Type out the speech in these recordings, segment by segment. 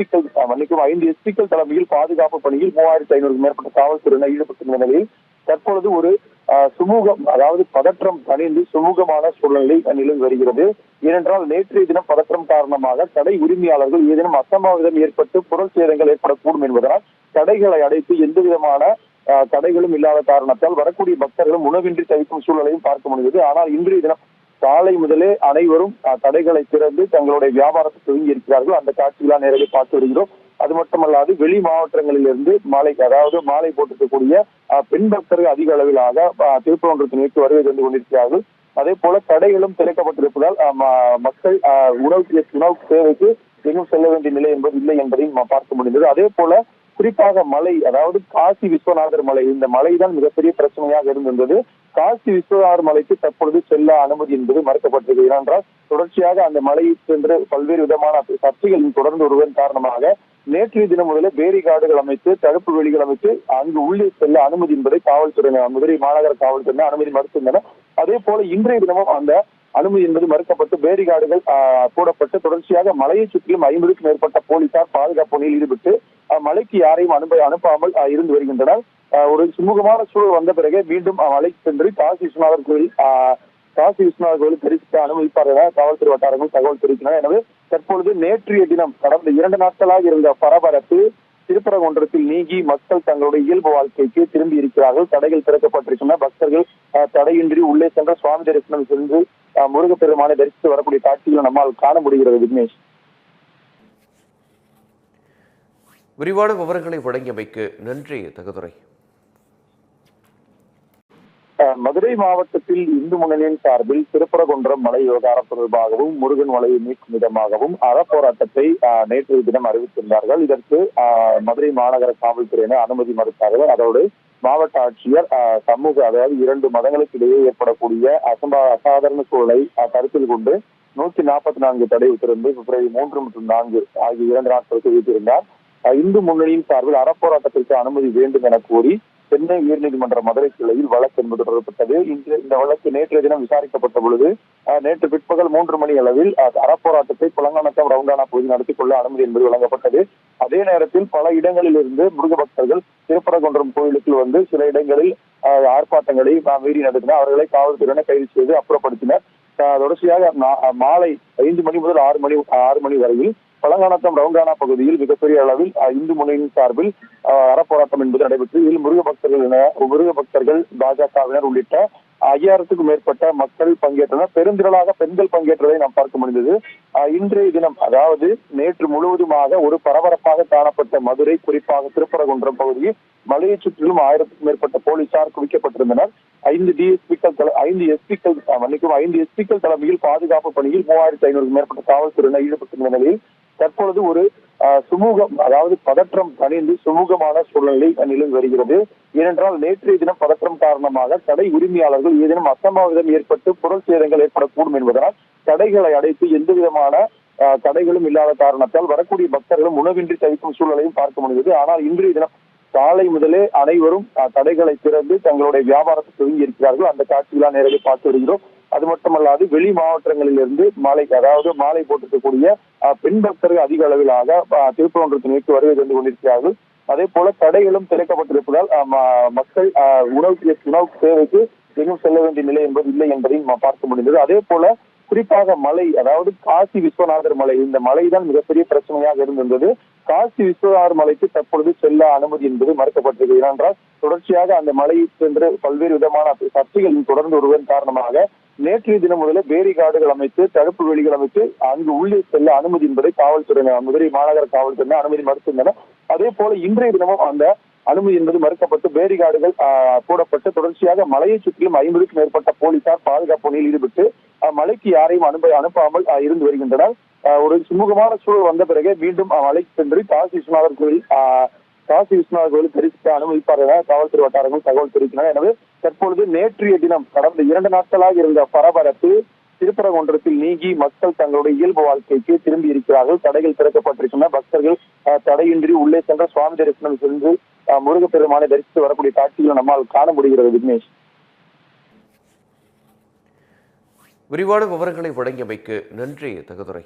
எஸ்பிக்கள் மன்னிக்கும் ஐந்து எஸ்பிக்கள் தலைமையில் பாதுகாப்பு பணியில் மூவாயிரத்தி ஐநூறுக்கு மேற்பட்ட காவல்துறையினர் ஈடுபட்டிருந்த நிலையில் தற்பொழுது ஒரு சுமூகம் அதாவது பதற்றம் தணிந்து சுமூகமான சூழ்நிலை நிலவி வருகிறது. ஏனென்றால் நேற்றைய தினம் பதற்றம் காரணமாக கடை உரிமையாளர்கள் ஏதேனும் அசம்பாவிதம் ஏற்பட்டு பொருள் சேதங்கள் ஏற்படக்கூடும் என்பதனால் கடைகளை அடைத்து எந்த விதமான ஆஹ், தடைகளும் இல்லாத காரணத்தால் வரக்கூடிய பக்தர்களும் உணவின்றி தவிக்கும் சூழலையும் பார்க்க முடிகிறது ஆனால் இன்றைய தினம் காலை முதலே அனைவரும் தடைகளை கடைகளை திறந்து தங்களுடைய வியாபாரத்தை துவங்கி இருக்கிறார்கள். அந்த காட்சிகளாக நேரடி பார்த்து வருகிறோம். அது மட்டுமல்லாது வெளி மாவட்டங்களிலிருந்து மாலை அதாவது மாலை போட்டிருக்கக்கூடிய அஹ், பெண் பக்தர்கள் அதிக அளவிலாக அஹ், நோக்கி வருகை தந்து கொண்டிருக்கிறார்கள். அதே போல கடைகளும் திறக்கப்பட்டிருப்பதால் மக்கள் உணவு உணவு தேவைக்கு எங்கும் செல்ல வேண்டிய நிலை என்பது இல்லை என்பதையும் பார்க்க முடிந்தது. அதே போல குறிப்பாக மலை அதாவது காசி விஸ்வநாதர் மலை இந்த மலைதான் மிகப்பெரிய பிரச்சனையாக இருந்திருந்தது. காசி விஸ்வநாதர் மலைக்கு தற்பொழுது செல்ல அனுமதி என்பது மறுக்கப்பட்டிருக்கிறது. ஏனென்றால் தொடர்ச்சியாக அந்த மலையை சென்று பல்வேறு விதமான சர்ச்சைகள் தொடர்ந்து வருவதன் காரணமாக நேற்றைய தினம் முதலே பேரிகார்டுகள் அமைத்து தடுப்பு வெளிகள் அமைத்து அங்கு உள்ளே செல்ல அனுமதி என்பதை காவல்துறையினர் மதுரை மாநகர காவல்துறையினர் அனுமதி மறுத்திருந்தனர். அதே போல இன்றைய தினமும் அந்த அனுமதி என்பது மறுக்கப்பட்டு பேரிகார்டுகள் போடப்பட்டு தொடர்ச்சியாக மலையை சுற்றிலும் ஐம்பதுக்கும் மேற்பட்ட போலீசார் பாதுகாப்பு பணியில் ஈடுபட்டு மலைக்கு யாரையும் அனுப்ப அனுப்பாமல் இருந்து வருகின்றனர். ஒரு சுமூகமான சூழல் வந்த பிறகு மீண்டும் மலைக்கு சென்று காசி விஸ்வநாதர் கோயில் காசி விஸ்வநாதர் கோயில் தரிசிக்க அனுமதிப்பார் என காவல்துறை வட்டாரங்கள் தகவல் தெரிவிக்கின்றன. எனவே தற்பொழுது நேற்றைய தினம் கடந்த இரண்டு நாட்களாக இருந்த பரபரப்பு திருப்பரங்குன்றத்தில் நீங்கி மக்கள் தங்களுடைய இயல்பு வாழ்க்கைக்கு திரும்பி இருக்கிறார்கள். தடைகள் திறக்கப்பட்டிருக்கின்றன. பக்தர்கள் தடையின்றி உள்ளே சென்ற சுவாமி தரிசனம் சென்று முருகப்பெருமானை தரிசித்து வரக்கூடிய காட்சிகளை நம்மால் காண முடிகிறது விக்னேஷ். விரிவான விவரங்களை வழங்கியமைக்கு நன்றி தகதுரை. மதுரை மாவட்டத்தில் இந்து முன்னணியின் சார்பில் திருப்பரங்குன்றம் மலை விவகாரம் தொடர்பாகவும் முருகன் மலையை மீட்கும் விதமாகவும் அறப்போராட்டத்தை அஹ், நேற்றைய தினம் அறிவித்திருந்தார்கள். இதற்கு மதுரை மாநகர காவல்துறையினர் அனுமதி மறுத்தார்கள். அதோடு மாவட்ட ஆட்சியர் சமூக அதாவது இரண்டு மதங்களுக்கு இடையே ஏற்படக்கூடிய அசம்பா அசாதாரண சூழலை கருத்தில் கொண்டு நூத்தி நாற்பத்தி நான்கு தடை உத்தரவு பிப்ரவரி மூன்று மற்றும் நான்கு ஆகிய இரண்டு நாட்களுக்கு வைத்திருந்தார் அஹ், இந்து முன்னணியின் சார்பில் அறப்போராட்டத்திற்கு அனுமதி வேண்டும் என கோரி சென்னை உயர்நீதிமன்ற மதுரை கிளையில் வழக்கு என்பது தொடரப்பட்டது. இன்று இந்த வழக்கு நேற்றைய தினம் விசாரிக்கப்பட்ட பொழுது நேற்று பிற்பகல் மூன்று மணி அளவில் அறப்போராட்டத்தை குளங்கானத்தம் ரவுண்டானா பகுதி நடத்திக் கொள்ள அனுமதி என்பது வழங்கப்பட்டது. அதே நேரத்தில் பல இடங்களில் இருந்து முருக பக்தர்கள் திருப்பரங்குன்றம் கோயிலுக்குள் வந்து சில இடங்களில் அஹ், ஆர்ப்பாட்டங்களை மீறி நடத்தினர். அவர்களை காவல்துறையினர் கைது செய்து அப்புறப்படுத்தினர். தொடர்ச்சியாக மாலை ஐந்து மணி முதல் ஆறு மணி ஆறு மணி வரையில் பழங்கானத்தம் ரவுங்கானா பகுதியில் மிகப்பெரிய அளவில் இந்து முன்னணியின் சார்பில் அறப்போராட்டம் என்பது நடைபெற்று இதில் முருக பக்தர்கள் என முருக பக்தர்கள் பாஜகவினர் உள்ளிட்ட ஐயாயிரத்துக்கும் மேற்பட்ட மக்கள் பங்கேற்றனர். பெருந்திரளாக பெண்கள் பங்கேற்றதை நாம் பார்க்க முடிந்தது. இன்றைய தினம் அதாவது நேற்று முழுவதுமாக ஒரு பரபரப்பாக காணப்பட்ட மதுரை குறிப்பாக திருப்பரங்குன்றம் பகுதியில் மலையை சுற்றிலும் ஆயிரத்துக்கும் மேற்பட்ட போலீசார் குவிக்கப்பட்டிருந்தனர். ஐந்து டிஎஸ்பிக்கள் ஐந்து எஸ்பிக்கள் மன்னிக்கும் ஐந்து எஸ்பிக்கள் தலைமையில் பாதுகாப்பு பணியில் மூவாயிரத்தி ஐநூறுக்கும் மேற்பட்ட காவல்துறையினர் ஈடுபட்டிருந்த நிலையில் தற்பொழுது ஒரு சுமூகம் அதாவது பதற்றம் தணிந்து சுமூகமான சூழ்நிலை நிலவி வருகிறது. ஏனென்றால் நேற்றைய தினம் பதற்றம் காரணமாக கடை உரிமையாளர்கள் ஏதேனும் அசம்பாவிதம் ஏற்பட்டு பொருள் சேதங்கள் ஏற்படக்கூடும் என்பதனால் கடைகளை அடைத்து எந்த விதமான ஆஹ், தடைகளும் இல்லாத காரணத்தால் வரக்கூடிய பக்தர்களும் உணவின்றி தவிக்கும் சூழலையும் பார்க்க முடிந்தது. ஆனால் இன்றைய தினம் காலை முதலே அனைவரும் அஹ், திறந்து தங்களுடைய வியாபாரத்தை துவங்கி இருக்கிறார்கள். அந்த காட்சிகளாக நேரடி பார்த்து வருகிறோம். அது மட்டுமல்லாது வெளி மாவட்டங்களிலிருந்து மாலை அதாவது மாலை போட்டிருக்கக்கூடிய பெண் பக்தர்கள் அதிக அளவிலாக அஹ், திருப்பரங்குன்றத்தை நோக்கி வருகை தந்து கொண்டிருக்கிறார்கள். அதே போல கடைகளும் திறக்கப்பட்டிருப்பதால் மக்கள் உணவு உணவு தேவைக்கு எங்கும் செல்ல வேண்டிய நிலை என்பது இல்லை என்பதையும் நாம் பார்க்க முடிந்தது. அதே போல குறிப்பாக மலை அதாவது காசி விஸ்வநாதர் மலை இந்த மலைதான் மிகப்பெரிய பிரச்சனையாக இருந்திருந்தது. காசி விஸ்வநாதர் மலைக்கு தற்பொழுது செல்ல அனுமதி என்பது மறுக்கப்பட்டிருக்கிறது. ஏனென்றால் தொடர்ச்சியாக அந்த மலையை சென்று பல்வேறு விதமான சர்ச்சைகள் தொடர்ந்து வருவதன் காரணமாக நேற்றைய தினம் முதலே பேரிகார்டுகள் அமைத்து தடுப்பு வேலிகள் அமைத்து அங்கு உள்ளே செல்ல அனுமதி என்பதை காவல்துறையினர் மதுரை மாநகர காவல்துறையினர் அனுமதி மறுத்திருந்தனர் அதே போல இன்றைய தினமும் அந்த அனுமதி என்பது மறுக்கப்பட்டு பேரிகார்டுகள் ஆஹ், போடப்பட்டு தொடர்ச்சியாக மலையை சுற்றிலும் ஐம்பதுக்கும் மேற்பட்ட போலீசார் பாதுகாப்பு பணியில் ஈடுபட்டு மலைக்கு யாரையும் அனுப்ப அனுப்பாமல் இருந்து வருகின்றனர். ஆஹ், ஒரு சுமூகமான சூழல் வந்த பிறகு மீண்டும் மலைக்கு சென்று காசி விஸ்வநாதர் கோயில் காசி விஸ்வநாத கோயில் தரிசிக்க அனுமதிப்பார் என காவல்துறை வட்டாரங்கள் தகவல் தெரிவித்தனர் எனவே தற்பொழுது நேற்றைய தினம் கடந்த இரண்டு நாட்களாக இருந்த பரபரப்பு திருப்பரங்குன்றத்தில் நீங்கி மக்கள் தங்களுடைய இயல்பு வாழ்க்கைக்கு திரும்பி இருக்கிறார்கள். தடைகள் திறக்கப்பட்டிருக்கின்றன. பக்தர்கள் தடையின்றி உள்ளே சென்ற சுவாமி தரிசனம் சென்று முருகப்பெருமானை தரிசித்து வரக்கூடிய காட்சிகளை நம்மால் காண முடிகிறது விக்னேஷ். விரிவான விவரங்களை வழங்கியமைக்கு நன்றி தகதுரை.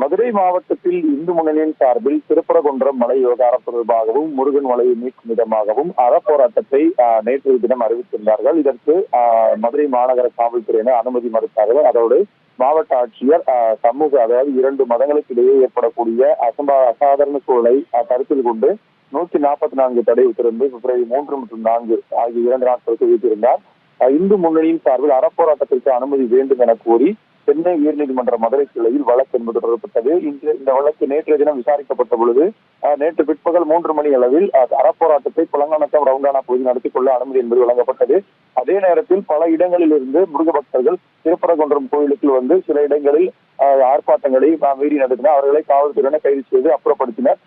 மதுரை மாவட்டத்தில் இந்து முன்னணியின் சார்பில் திருப்பரகுன்றம் மலை விவகாரம் தொடர்பாகவும் முருகன் மலையை மீட்கும் விதமாகவும் அறப்போராட்டத்தை நேற்று நேற்றைய தினம் அறிவித்திருந்தார்கள். இதற்கு மதுரை மாநகர காவல்துறையினர் அனுமதி மறுத்தார்கள். அதோடு மாவட்ட ஆட்சியர் அஹ், சமூக அதாவது இரண்டு மதங்களுக்கு இடையே ஏற்படக்கூடிய அசம்பா அசாதாரண சூழலை கருத்தில் கொண்டு நூத்தி நாற்பத்தி நான்கு தடை உத்தரவு பிப்ரவரி மூன்று மற்றும் நான்கு ஆகிய இரண்டு நாட்களுக்கு வைத்திருந்தார் இந்து முன்னணியின் சார்பில் அறப்போராட்டத்திற்கு அனுமதி வேண்டும் என கோரி சென்னை உயர்நீதிமன்ற மதுரை கிளையில் வழக்கு என்பது தொடரப்பட்டது. இன்று இந்த வழக்கு நேற்றைய தினம் விசாரிக்கப்பட்ட பொழுது நேற்று பிற்பகல் மூன்று மணி அளவில் அறப்போராட்டத்தை புலங்கானத்தம் ரவுண்டானா பகுதி நடத்திக் கொள்ள அனுமதி என்பது வழங்கப்பட்டது. அதே நேரத்தில் பல இடங்களில் இருந்து முருக பக்தர்கள் திருப்பரங்குன்றம் கோயிலுக்குள் வந்து சில இடங்களில் ஆர்ப்பாட்டங்களை மீறி நடத்தினர். அவர்களை காவல்துறையினர் கைது செய்து அப்புறப்படுத்தினர்.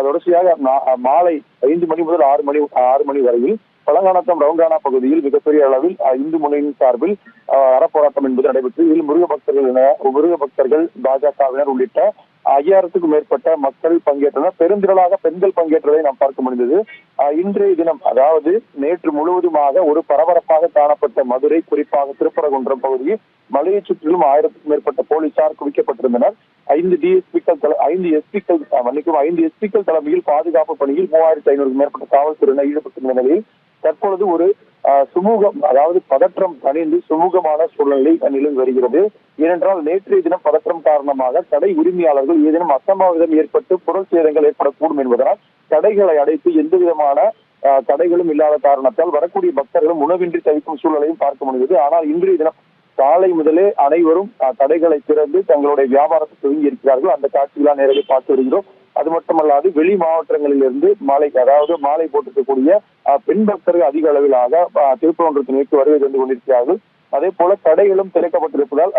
தொடர்ச்சியாக மாலை ஐந்து மணி முதல் ஆறு மணி ஆறு மணி வரையில் பழங்கானத்தம் ரவுண்டானா பகுதியில் மிகப்பெரிய அளவில் இந்து முன்னணியின் சார்பில் அஹ், அறப்போராட்டம் என்பது நடைபெற்று இதில் முருக பக்தர்கள் என முருக பக்தர்கள் பாஜகவினர் உள்ளிட்ட ஐயாயிரத்துக்கும் மேற்பட்ட மக்கள் பங்கேற்றனர். பெருந்திரளாக பெண்கள் பங்கேற்றதை நாம் பார்க்க முடிந்தது. இன்றைய தினம் அதாவது நேற்று முழுவதுமாக ஒரு பரபரப்பாக காணப்பட்ட மதுரை குறிப்பாக திருப்பரங்குன்றம் பகுதியில் மலையை சுற்றிலும் ஆயிரத்துக்கும் மேற்பட்ட போலீசார் குவிக்கப்பட்டிருந்தனர். ஐந்து டிஎஸ்பிக்கள் ஐந்து எஸ்பிக்கள் மன்னிக்கும் ஐந்து எஸ்பிக்கள் தலைமையில் பாதுகாப்பு பணியில் மூவாயிரத்தி ஐநூறுக்கும் மேற்பட்ட காவல்துறையினர் ஈடுபட்டிருந்த நிலையில் தற்பொழுது ஒரு சுமூகம் அதாவது பதற்றம் தணிந்து சுமூகமான சூழ்நிலை நிலவி வருகிறது. ஏனென்றால் நேற்றைய தினம் பதற்றம் காரணமாக கடை உரிமையாளர்கள் ஏதேனும் அசம்பாவிதம் ஏற்பட்டு பொருள் சேதங்கள் ஏற்படக்கூடும் என்பதனால் கடைகளை அடைத்து எந்த விதமான தடைகளும் இல்லாத காரணத்தால் வரக்கூடிய பக்தர்களும் உணவின்றி தவிக்கும் சூழலையும் பார்க்க முடிந்தது. ஆனால் இன்றைய தினம் காலை முதலே அனைவரும் தடைகளை திறந்து தங்களுடைய வியாபாரத்தை துவங்கி இருக்கிறார்கள். அந்த காட்சிகளாக நேரடி பார்த்து வருகிறோம். அது மட்டுமல்லாது வெளி மாவட்டங்களிலிருந்து மாலை அதாவது மாலை போட்டிருக்கக்கூடிய பெண் பக்தர்கள் அதிக அளவிலாக அஹ், நோக்கி வருகை தந்து கொண்டிருக்கிறார்கள். அதே போல கடைகளும் திறக்கப்பட்டிருப்பதால்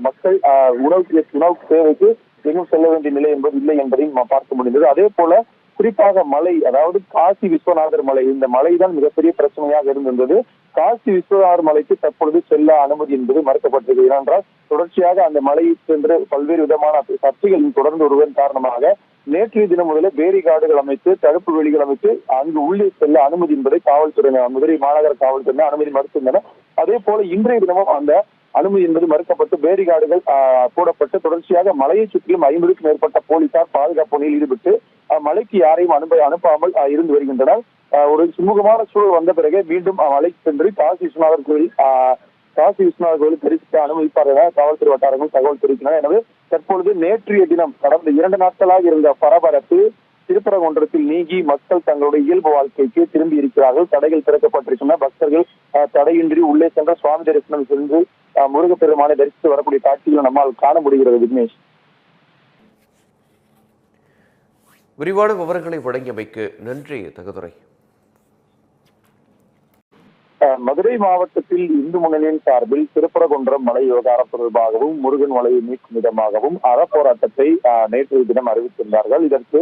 மக்கள் உணவு உணவு தேவைக்கு எங்கும் செல்ல வேண்டிய நிலை என்பது இல்லை என்பதையும் நாம் பார்க்க முடிந்தது. அதே போல குறிப்பாக மலை அதாவது காசி விஸ்வநாதர் மலை இந்த மலைதான் மிகப்பெரிய பிரச்சனையாக இருந்திருந்தது. காசி விஸ்வநாதர் மலைக்கு தற்பொழுது செல்ல அனுமதி என்பது மறுக்கப்பட்டிருக்கிறது. ஏனென்றால் தொடர்ச்சியாக அந்த மலையை சென்று பல்வேறு விதமான சர்ச்சைகள் தொடர்ந்து வருவதன் காரணமாக நேற்றைய தினம் முதலே பேரிகார்டுகள் அமைத்து தடுப்பு வேலிகள் அமைத்து அங்கு உள்ளே செல்ல அனுமதி என்பதை காவல்துறையினர் மதுரை மாநகர காவல்துறையினர் அனுமதி மறுத்துள்ளனர் அதே போல இன்றைய தினமும் அந்த அனுமதி என்பது மறுக்கப்பட்டு பேரிகார்டுகள் ஆஹ், போடப்பட்டு தொடர்ச்சியாக மலையை சுற்றிலும் ஐம்பதுக்கும் மேற்பட்ட போலீசார் பாதுகாப்பு பணியில் ஈடுபட்டு மலைக்கு யாரையும் அனுப்ப அனுப்பாமல் இருந்து வருகின்றனர். ஆஹ், ஒரு சுமூகமான சூழல் வந்த பிறகு மீண்டும் மலைக்கு சென்று காசி விஸ்வநாதர் கோயில் காசி விஸ்வநாத கோயில் தரிசிக்க அனுமதிப்பார் என காவல்துறை வட்டாரங்கள் தகவல் தெரிவித்தனர் எனவே தற்பொழுது நேற்றைய தினம் கடந்த இரண்டு நாட்களாக இருந்த பரபரப்பு திருப்பரங்குன்றத்தில் நீங்கி மக்கள் தங்களுடைய இயல்பு வாழ்க்கைக்கு திரும்பி இருக்கிறார்கள். தடைகள் திறக்கப்பட்டிருக்கின்றன. பக்தர்கள் தடையின்றி உள்ளே சென்ற சுவாமி தரிசனம் சென்று முருகப்பெருமானை தரிசித்து வரக்கூடிய காட்சிகளை நம்மால் காண முடிகிறது விக்னேஷ். விரிவான விவரங்களை வழங்கியமைக்கு நன்றி தகுதுரை. மதுரை மாவட்டத்தில் இந்து முன்னணியின் சார்பில் திருப்பரகுன்றம் மலை விவகாரம் தொடர்பாகவும் முருகன் மலையை மீட்கும் விதமாகவும் அறப்போராட்டத்தை நேற்றைய தினம் அறிவித்திருந்தார்கள். இதற்கு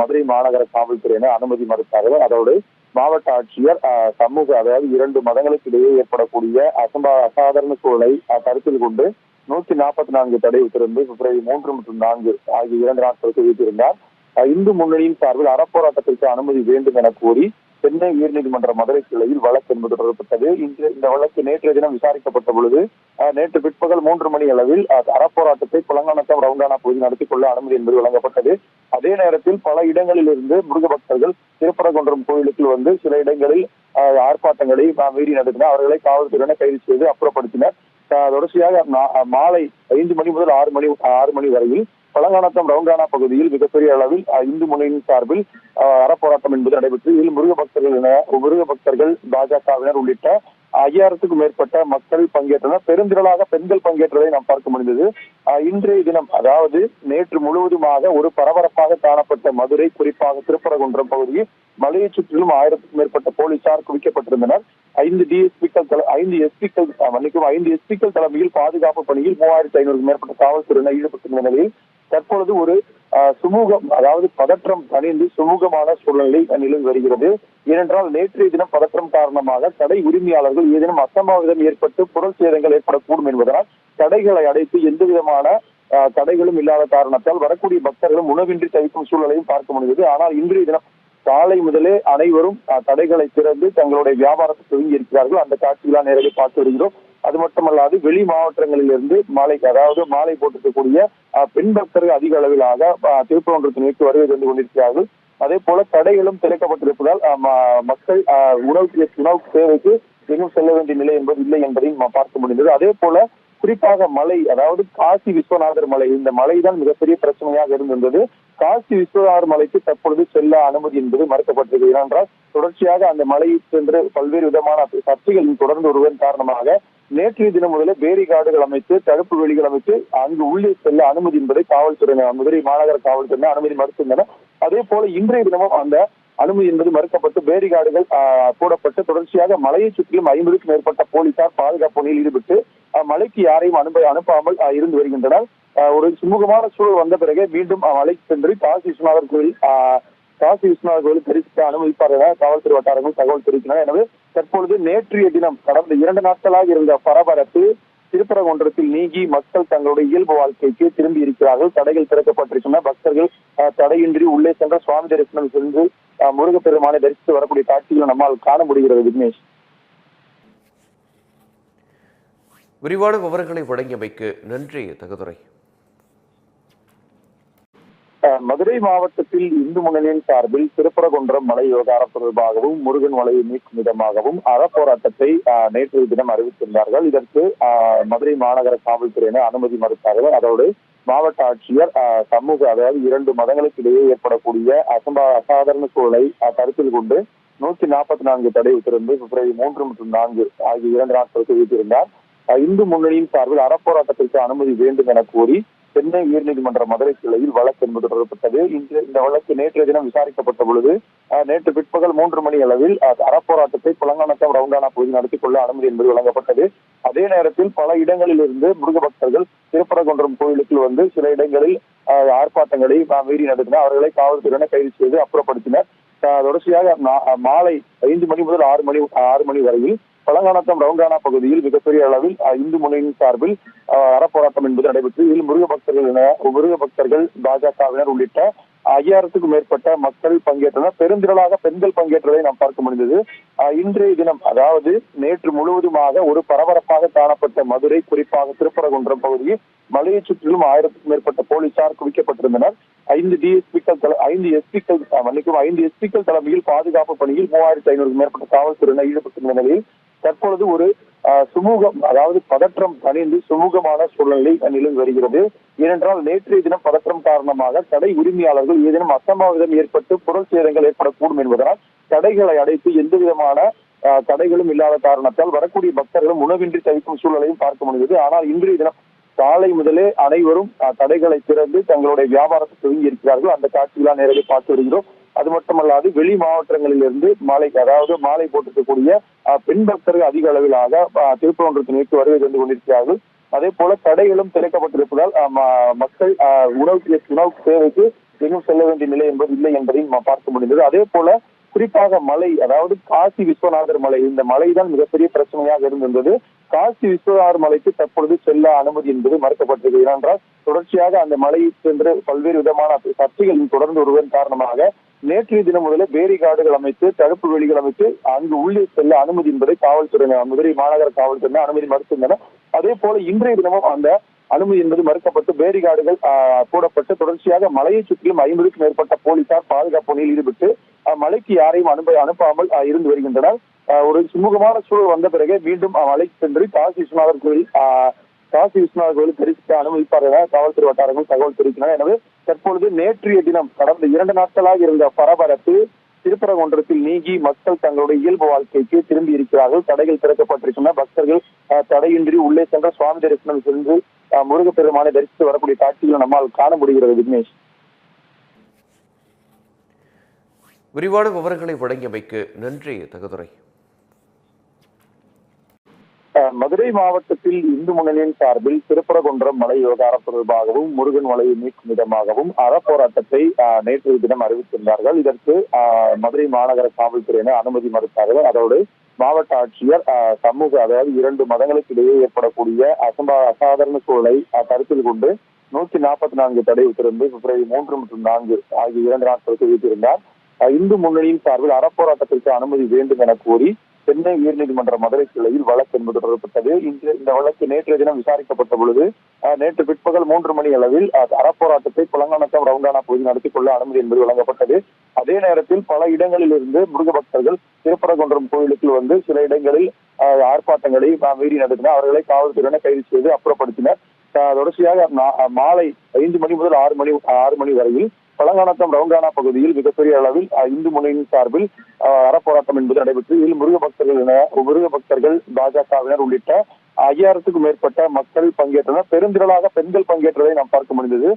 மதுரை மாநகர காவல்துறையினர் அனுமதி மறுத்தார்கள். அதோடு மாவட்ட ஆட்சியர் சமூக அதாவது இரண்டு மதங்களுக்கு இடையே ஏற்படக்கூடிய அசம்பா அசாதாரண சூழலை கருத்தில் கொண்டு நூத்தி நாற்பத்தி நான்கு தடை உத்தரவு பிப்ரவரி மூன்று மற்றும் நான்கு ஆகிய இரண்டு நாட்களுக்கு விதித்திருந்தார். இந்து முன்னணியின் சார்பில் அறப்போராட்டத்திற்கு அனுமதி வேண்டும் என கூறி சென்னை உயர்நீதிமன்ற மதுரை கிளையில் வழக்கு என்பது தொடரப்பட்டது. இன்று இந்த வழக்கு நேற்றைய தினம் விசாரிக்கப்பட்ட பொழுது நேற்று பிற்பகல் மூன்று மணி அளவில் அறப்போராட்டத்தை புலங்கானத்தம் ரவுண்டானா பகுதியில் நடத்திக் கொள்ள அனுமதி என்பது வழங்கப்பட்டது. அதே நேரத்தில் பல இடங்களில் இருந்து முருக பக்தர்கள் திருப்பரங்குன்றம் கோயிலுக்குள் வந்து சில இடங்களில் ஆர்ப்பாட்டங்களை மீறி நடத்தினர். அவர்களை காவல்துறையினர் கைது செய்து அப்புறப்படுத்தினர். தொடர்ச்சியாக மாலை ஐந்து மணி முதல் ஆறு மணி ஆறு மணி வரையில் பழங்கானத்தம் ரவுங்கானா பகுதியில் மிகப்பெரிய அளவில் இந்து முன்னணியின் சார்பில் அறப்போராட்டம் என்பது நடைபெற்று இதில் முருக பக்தர்கள் என முருக பக்தர்கள் பாஜகவினர் உள்ளிட்ட ஐயாயிரத்துக்கும் மேற்பட்ட மக்கள் பங்கேற்றனர். பெருந்திரளாக பெண்கள் பங்கேற்றதை நாம் பார்க்க முடிந்தது. இன்றைய தினம் அதாவது நேற்று முழுவதுமாக ஒரு பரபரப்பாக காணப்பட்ட மதுரை குறிப்பாக திருப்பரங்குன்றம் பகுதியில் மலையை சுற்றிலும் ஆயிரத்துக்கும் மேற்பட்ட போலீசார் குவிக்கப்பட்டிருந்தனர். ஐந்து டிஎஸ்பிக்கள் ஐந்து எஸ்பிக்கள் மன்னிக்கும் ஐந்து எஸ்பிக்கள் தலைமையில் பாதுகாப்பு பணியில் மூவாயிரத்தி ஐநூறுக்கும் மேற்பட்ட காவல்துறையினர் ஈடுபட்டிருந்த நிலையில் தற்பொழுது ஒரு சுமூகம் அதாவது பதற்றம் தணிந்து சுமூகமான சூழ்நிலை நிலவி வருகிறது. ஏனென்றால் நேற்றைய தினம் பதற்றம் காரணமாக கடை உரிமையாளர்கள் ஏதேனும் அசம்பாவிதம் ஏற்பட்டு பொருள் சேதங்கள் ஏற்படக்கூடும் என்பதனால் கடைகளை அடைத்து எந்த விதமான அஹ், தடைகளும் இல்லாத காரணத்தால் வரக்கூடிய பக்தர்களும் உணவின்றி தவிக்கும் சூழலையும் பார்க்க முடிந்தது. ஆனால் இன்றைய தினம் காலை முதலே அனைவரும் அஹ், கடைகளை திறந்து தங்களுடைய வியாபாரத்தை துவங்கி இருக்கிறார்கள். அந்த காட்சிகளாக நேரடி பார்த்து வருகிறோம். அது மட்டுமல்லாது வெளி மாவட்டங்களிலிருந்து மாலை அதாவது மாலை போட்டிருக்கக்கூடிய பெண் பக்தர்கள் அதிக அளவிலாக அஹ், திருப்பரங்குன்றத்தை நோக்கி வருகை தந்து கொண்டிருக்கிறார்கள். அதே போல தடைகளும் திறக்கப்பட்டிருப்பதால் மக்கள் உணவு உணவு தேவைக்கு எங்கும் செல்ல வேண்டிய நிலை என்பது இல்லை என்பதையும் பார்க்க முடிந்தது. அதே போல குறிப்பாக மலை அதாவது காசி விஸ்வநாதர் மலை இந்த மலைதான் மிகப்பெரிய பிரச்சனையாக இருந்திருந்தது. காசி விஸ்வநாதர் மலைக்கு தற்பொழுது செல்ல அனுமதி என்பது மறுக்கப்பட்டிருக்கிறது. ஏனென்றால் தொடர்ச்சியாக அந்த மலையை சென்று பல்வேறு விதமான சர்ச்சைகள் தொடர்ந்து வருவதன் காரணமாக நேற்றைய தினம் முதலே பேரிகார்டுகள் அமைத்து தடுப்பு வெளிகள் அமைத்து அங்கு உள்ளே செல்ல அனுமதி என்பதை காவல்துறையினர் மதுரை மாநகர காவல்துறையினர் அனுமதி மறுத்திருந்தனர் அதே போல இன்றைய தினமும் அந்த அனுமதி என்பது மறுக்கப்பட்டு பேரிகார்டுகள் ஆஹ், போடப்பட்டு தொடர்ச்சியாக மலையை சுற்றிலும் ஐம்பதுக்கும் மேற்பட்ட போலீசார் பாதுகாப்பு பணியில் ஈடுபட்டு மலைக்கு யாரையும் அனுப்ப அனுப்பாமல் இருந்து வருகின்றனர். ஒரு சுமூகமான சூழல் வந்த பிறகு மீண்டும் மலைக்கு சென்று காசி விஸ்வநாதர் கோயில் ஆஹ், காசி விஸ்வநாத கோயில் தரிசிக்க அனுமதிப்பார் என காவல்துறை வட்டாரங்கள் தகவல் தெரிவிக்கின்றன. எனவே தற்பொழுது நேற்றைய தினம் கடந்த இரண்டு நாட்களாக இருந்த பரபரப்பு திருப்பரங்குன்றத்தில் நீங்கி மக்கள் தங்களுடைய இயல்பு வாழ்க்கைக்கு திரும்பி இருக்கிறார்கள். தடைகள் திறக்கப்பட்டிருக்கின்றன. பக்தர்கள் தடையின்றி உள்ளே சென்ற சுவாமி தரிசனம் சென்று முருகப்பெருமானை தரிசித்து வரக்கூடிய காட்சிகளை நம்மால் காண முடிகிறது விக்னேஷ். விரிவான விவரங்களை வழங்கியமைக்கு நன்றி தகுதுரை. மதுரை மாவட்டத்தில் இந்து முன்னணியின் சார்பில் திருப்பரகுன்றம் மலை விவகாரம் தொடர்பாகவும் முருகன் மலையை நீக்கும் விதமாகவும் அறப்போராட்டத்தை நேற்று நேற்றைய தினம் அறிவித்திருந்தார்கள். இதற்கு மதுரை மாநகர காவல்துறையினர் அனுமதி மறுத்தார்கள். அதோடு மாவட்ட ஆட்சியர் சமூக அதாவது இரண்டு மதங்களுக்கு இடையே ஏற்படக்கூடிய அசம்பா அசாதாரண சூழலை கருத்தில் கொண்டு நூத்தி நாற்பத்தி நான்கு தடை உத்தரவு பிப்ரவரி மூன்று மற்றும் நான்கு ஆகிய இரண்டு நாட்களுக்கு வைத்திருந்தார் இந்து முன்னணியின் சார்பில் அறப்போராட்டத்திற்கு அனுமதி வேண்டும் என கோரி சென்னை உயர்நீதிமன்ற மதுரை கிளையில் வழக்கு என்பது தொடரப்பட்டது. இன்று இந்த வழக்கு நேற்றைய தினம் விசாரிக்கப்பட்ட பொழுது நேற்று பிற்பகல் மூன்று மணி அளவில் அறப்போராட்டத்தை புலங்கானத்தம் ரவுண்டானா பகுதி நடத்திக் கொள்ள அனுமதி என்பது வழங்கப்பட்டது. அதே நேரத்தில் பல இடங்களில் இருந்து முருக பக்தர்கள் திருப்பரங்குன்றம் கோயிலுக்குள் வந்து சில இடங்களில் ஆர்ப்பாட்டங்களை மீறி நடத்தினர். அவர்களை காவல்துறையினர் கைது செய்து அப்புறப்படுத்தினர். தொடர்ச்சியாக மாலை ஐந்து மணி முதல் ஆறு மணி ஆறு மணி வரையில் பழங்கானத்தம் ரவுண்டானா பகுதியில் மிகப்பெரிய அளவில் இந்து முன்னணியின் சார்பில் அறப்போராட்டம் என்பது நடைபெற்று இதில் முருக பக்தர்கள் என முருக பக்தர்கள் பாஜகவினர் உள்ளிட்ட ஐயாயிரத்துக்கும் மேற்பட்ட மக்கள் பங்கேற்றனர். பெருந்திரளாக பெண்கள் பங்கேற்றதை நாம் பார்க்க முடிந்தது. இன்றைய தினம் அதாவது நேற்று முழுவதுமாக ஒரு பரபரப்பாக காணப்பட்ட மதுரை குறிப்பாக திருப்பரங்குன்றம் பகுதியில் மலையை சுற்றிலும் ஆயிரத்துக்கும் மேற்பட்ட போலீசார் குவிக்கப்பட்டிருந்தனர். ஐந்து டிஎஸ்பிக்கள் ஐந்து எஸ்பிக்கள் மன்னிக்கும் ஐந்து எஸ்பிக்கள் தலைமையில் பாதுகாப்பு பணியில் மூவாயிரத்தி ஐநூறுக்கும் மேற்பட்ட காவல்துறையினர் ஈடுபட்டிருந்த நிலையில் தற்பொழுது ஒரு சுமூகம் அதாவது பதற்றம் தணிந்து சுமூகமான சூழ்நிலை நிலவி வருகிறது. ஏனென்றால் நேற்றைய தினம் பதற்றம் காரணமாக கடை உரிமையாளர்கள் ஏதேனும் அசம்பாவிதம் ஏற்பட்டு பொருள் சேதங்கள் ஏற்படக்கூடும் என்பதனால் கடைகளை அடைத்து எந்த விதமான தடைகளும் இல்லாத காரணத்தால் வரக்கூடிய பக்தர்களும் உணவின்றி தவிக்கும் சூழலையும் பார்க்க முடிந்தது. ஆனால் இன்றைய தினம் காலை முதலே அனைவரும் தடைகளை திறந்து தங்களுடைய வியாபாரத்தை துவங்கி இருக்கிறார்கள். அந்த காட்சிகளாக நேரடி பார்த்து வருகிறோம். அது மட்டுமல்லாது வெளி மாவட்டங்களிலிருந்து மாலை அதாவது மாலை போட்டிருக்கக்கூடிய பெண் பக்தர்கள் அதிக அளவிலாக அஹ், நோக்கி வருகை தந்து கொண்டிருக்கிறார்கள். அதே போல தடைகளும் திறக்கப்பட்டிருப்பதால் மக்கள் உணவு உணவு தேவைக்கு எங்கும் செல்ல வேண்டிய நிலை என்பது இல்லை என்பதையும் நாம் பார்க்க முடிந்தது. அதே போல குறிப்பாக மலை அதாவது காசி விஸ்வநாதர் மலை இந்த மலைதான் மிகப்பெரிய பிரச்சனையாக இருந்திருந்தது. காசி விஸ்வநாதர் மலைக்கு தற்பொழுது செல்ல அனுமதி என்பது மறுக்கப்பட்டிருக்கிறது. ஏனென்றால் தொடர்ச்சியாக அந்த மலையை சென்று பல்வேறு விதமான சர்ச்சைகள் தொடர்ந்து வருவதன் காரணமாக நேற்றைய தினம் முதலே பேரிகார்டுகள் அமைத்து தடுப்பு வேலிகள் அமைத்து அங்கு உள்ளே செல்ல அனுமதி என்பதை காவல்துறையினர் மதுரை மாநகர காவல்துறையினர் அனுமதி மறுத்திருந்தனர். அதே போல இன்றைய தினமும் அந்த அனுமதி என்பது மறுக்கப்பட்டு பேரிகார்டுகள் ஆஹ், போடப்பட்டு தொடர்ச்சியாக மலையை சுற்றிலும் ஐம்பதுக்கும் மேற்பட்ட போலீசார் பாதுகாப்பு பணியில் ஈடுபட்டு மலைக்கு யாரையும் அனுப்ப அனுப்பாமல் இருந்து வருகின்றனர். ஆஹ், ஒரு சுமூகமான சூழல் வந்த பிறகு மீண்டும் மலைக்கு சென்று காசி விஸ்வநாதர் கோயில் காசி விஸ்வநாத கோயில் தரிசிக்க அனுமதிப்பார் என காவல்துறை வட்டாரங்கள் தகவல் தெரிவிக்கின்றன. எனவே தற்பொழுது நேற்றைய தினம் கடந்த இரண்டு நாட்களாக இருந்த பரபரப்பு திருப்பரங்குன்றத்தில் நீங்கி மக்கள் தங்களுடைய இயல்பு வாழ்க்கைக்கு திரும்பி இருக்கிறார்கள். தடைகள் திறக்கப்பட்டிருக்கின்றன. பக்தர்கள் தடையின்றி உள்ளே சென்ற சுவாமி தரிசனம் சென்று முருகப்பெருமானை தரிசித்து வரக்கூடிய காட்சிகளை நம்மால் காண முடிகிறது விக்னேஷ். விரிவான விவரங்களை வழங்கியமைக்கு நன்றி தகுதுரை. மதுரை மாவட்டத்தில் இந்து முன்னணியின் சார்பில் திருப்பரகுன்றம் மலை விவகாரம் தொடர்பாகவும் முருகன் மலையை மீட்கும் விதமாகவும் அறப்போராட்டத்தை நேற்று நேற்றைய தினம் அறிவித்திருந்தார்கள். இதற்கு மதுரை மாநகர காவல்துறையினர் அனுமதி மறுத்தார்கள். அதோடு மாவட்ட ஆட்சியர் சமூக அதாவது இரண்டு மதங்களுக்கு இடையே ஏற்படக்கூடிய அசம்பா அசாதாரண சூழலை கருத்தில் கொண்டு நூத்தி நாற்பத்தி நான்கு தடை உத்தரவு பிப்ரவரி மூன்று மற்றும் நான்கு ஆகிய இரண்டு நாட்களுக்கு விதித்திருந்தார். இந்து முன்னணியின் சார்பில் அறப்போராட்டத்திற்கு அனுமதி வேண்டும் என கோரி சென்னை உயர்நீதிமன்ற மதுரை கிளையில் வழக்கு என்பது தொடரப்பட்டது. இன்று இந்த வழக்கு நேற்றைய தினம் விசாரிக்கப்பட்ட பொழுது நேற்று பிற்பகல் மூன்று மணி அளவில் அறப்போராட்டத்தை குளங்கானத்தம் ரவுண்டானா பகுதி நடத்திக் கொள்ள அனுமதி என்பது வழங்கப்பட்டது. அதே நேரத்தில் பல இடங்களில் இருந்து முருக பக்தர்கள் திருப்பரங்குன்றம் கோயிலுக்கு வந்து சில இடங்களில் அஹ், ஆர்ப்பாட்டங்களை மீறி நடத்தினர். அவர்களை காவல்துறையினர் கைது செய்து அப்புறப்படுத்தினர். தொடர்ச்சியாக மாலை ஐந்து மணி முதல் ஆறு மணி ஆறு மணி வரையில் பழங்கானத்தம் ரவுங்கானா பகுதியில் மிகப்பெரிய அளவில் இந்து முன்னணியின் சார்பில் அறப்போராட்டம் என்பது நடைபெற்று இதில் முருக பக்தர்கள் என முருக பக்தர்கள் பாஜகவினர் உள்ளிட்ட ஐயாயிரத்துக்கும் மேற்பட்ட மக்கள் பங்கேற்றனர். பெருந்திரளாக பெண்கள் பங்கேற்றதை நாம் பார்க்க முடிந்தது.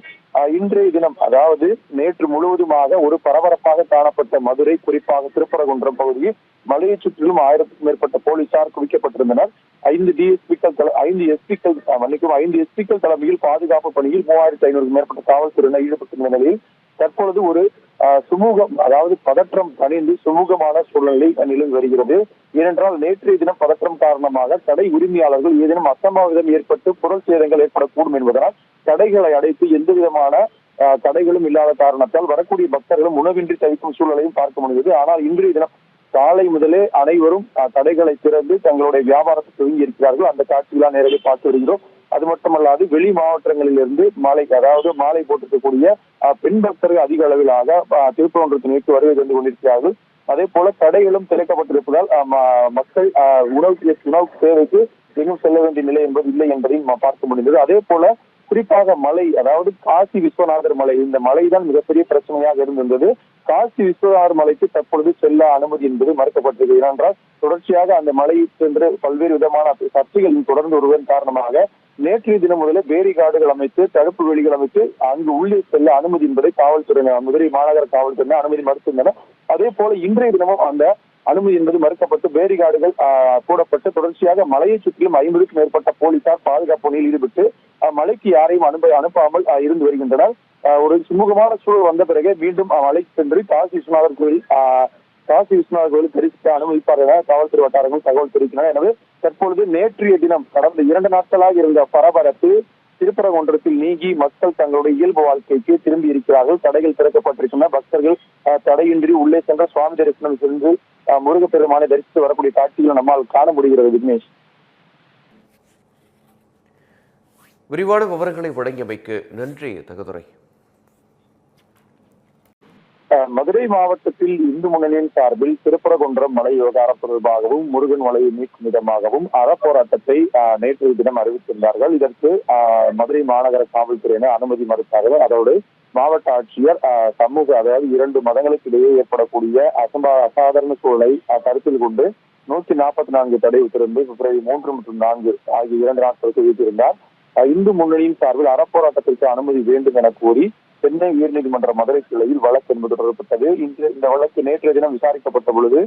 இன்றைய தினம் அதாவது நேற்று முழுவதுமாக ஒரு பரபரப்பாக காணப்பட்ட மதுரை குறிப்பாக திருப்பரங்குன்றம் பகுதியில் மலையை சுற்றிலும் ஆயிரத்துக்கும் மேற்பட்ட போலீசார் குவிக்கப்பட்டிருந்தனர். ஐந்து டிஎஸ்பிக்கள் ஐந்து எஸ்பிக்கள் மன்னிக்கும் ஐந்து எஸ்பிக்கள் தலைமையில் பாதுகாப்பு பணியில் மூவாயிரத்தி ஐநூறுக்கும் மேற்பட்ட காவல்துறையினர் ஈடுபட்டிருந்த நிலையில் தற்பொழுது ஒரு சுமூகம் அதாவது பதற்றம் தணிந்து சுமூகமான சூழ்நிலை நிலவி வருகிறது. ஏனென்றால் நேற்றைய தினம் பதற்றம் காரணமாக கடை உரிமையாளர்கள் ஏதேனும் அசம்பாவிதம் ஏற்பட்டு பொருள் சேதங்கள் ஏற்படக்கூடும் என்பதனால் தடைகளை அடைத்து எந்த விதமான தடைகளும் இல்லாத காரணத்தால் வரக்கூடிய பக்தர்களும் உணவின்றி தவிக்கும் சூழலையும் பார்க்க முடிந்தது. ஆனால் இன்றைய தினம் காலை முதலே அனைவரும் தடைகளை திறந்து தங்களுடைய வியாபாரத்தை துவங்கி இருக்கிறார்கள். அந்த காட்சிகளாக நேரடி பார்த்து வருகிறோம். அது மட்டுமல்லாது வெளி மாவட்டங்களிலிருந்து மாலை அதாவது மாலை போட்டிருக்கக்கூடிய பெண் பக்தர்கள் அதிக அளவிலாக அஹ், நோக்கி வருகை தந்து கொண்டிருக்கிறார்கள். அதே போல கடைகளும் திறக்கப்பட்டிருப்பதால் மக்கள் உணவு உணவு தேவைக்கு எங்கும் செல்ல வேண்டிய நிலை என்பது இல்லை என்பதையும் நாம் பார்க்க முடிந்தது. அதே போல குறிப்பாக மலை அதாவது காசி விஸ்வநாதர் மலை இந்த மலைதான் மிகப்பெரிய பிரச்சனையாக இருந்திருந்தது. காசி விஸ்வநாதர் மலைக்கு தற்பொழுது செல்ல அனுமதி என்பது மறுக்கப்பட்டிருக்கிறது ஏனென்றால் தொடர்ச்சியாக அந்த மலையை சென்று பல்வேறு விதமான சர்ச்சைகள் தொடர்ந்து வருவதன் காரணமாக நேற்றைய தினம் முதலே பேரிகார்டுகள் அமைத்து தடுப்பு வேலிகள் அமைத்து அங்கு உள்ளே செல்ல அனுமதி என்பதை காவல்துறையினர் மதுரை மாநகர காவல்துறையினர் அனுமதி மறுத்திருந்தனர் அதே போல இன்றைய தினமும் அந்த அனுமதி என்பது மறுக்கப்பட்டு பேரிகார்டுகள் ஆஹ், போடப்பட்டு தொடர்ச்சியாக மலையை சுற்றிலும் ஐம்பதுக்கும் மேற்பட்ட போலீசார் பாதுகாப்பு பணியில் ஈடுபட்டு மலைக்கு யாரையும் அனுப்ப அனுப்பாமல் இருந்து வருகின்றனர். ஆஹ், ஒரு சுமூகமான சூழல் வந்த பிறகு மீண்டும் மலைக்கு சென்று காசி விஸ்வநாதர் கோயில் காசி விஸ்வநாத கோயில் தரிசிக்க அனுமதிப்பார் என காவல்துறை வட்டாரங்கள் தகவல் தெரிவிக்கின்றன. எனவே தற்பொழுது நேற்றைய தினம் கடந்த இரண்டு நாட்களாக இருந்த பரபரப்பு திருப்பரங்குன்றத்தில் நீங்கி மக்கள் தங்களுடைய இயல்பு வாழ்க்கைக்கு திரும்பி இருக்கிறார்கள். தடைகள் திறக்கப்பட்டிருக்கின்றன. பக்தர்கள் தடையின்றி உள்ளே சென்ற சுவாமி தரிசனம் சென்று முருகப்பெருமானை தரிசித்து வரக்கூடிய காட்சிகளை நம்மால் காண முடிகிறது விக்னேஷ். விரிவான விவரங்களை வழங்கியமைக்கு நன்றி தகதுரை. மதுரை மாவட்டத்தில் இந்து முன்னணியின் சார்பில் திருப்பரகுன்றம் மலை விவகாரம் தொடர்பாகவும் முருகன் மலையை மீட்கும் விதமாகவும் அறப்போராட்டத்தை நேற்று நேற்றைய தினம் அறிவித்திருந்தார்கள். இதற்கு மதுரை மாநகர காவல்துறையினர் அனுமதி மறுத்தார்கள். அதோடு மாவட்ட ஆட்சியர் அஹ், சமூக அதாவது இரண்டு மதங்களுக்கு இடையே ஏற்படக்கூடிய அசம்பா அசாதாரண சூழலை கருத்தில் கொண்டு நூத்தி நாற்பத்தி நான்கு தடை உத்தரவு பிப்ரவரி மூன்று மற்றும் நான்கு ஆகிய இரண்டு நாட்களுக்கு வைத்திருந்தார் இந்து முன்னணியின் சார்பில் அறப்போராட்டத்திற்கு அனுமதி வேண்டும் என கோரி சென்னை உயர்நீதிமன்ற மதுரை கிளையில் வழக்கு என்பது தொடரப்பட்டது. இன்று இந்த வழக்கு நேற்றைய தினம் விசாரிக்கப்பட்ட பொழுது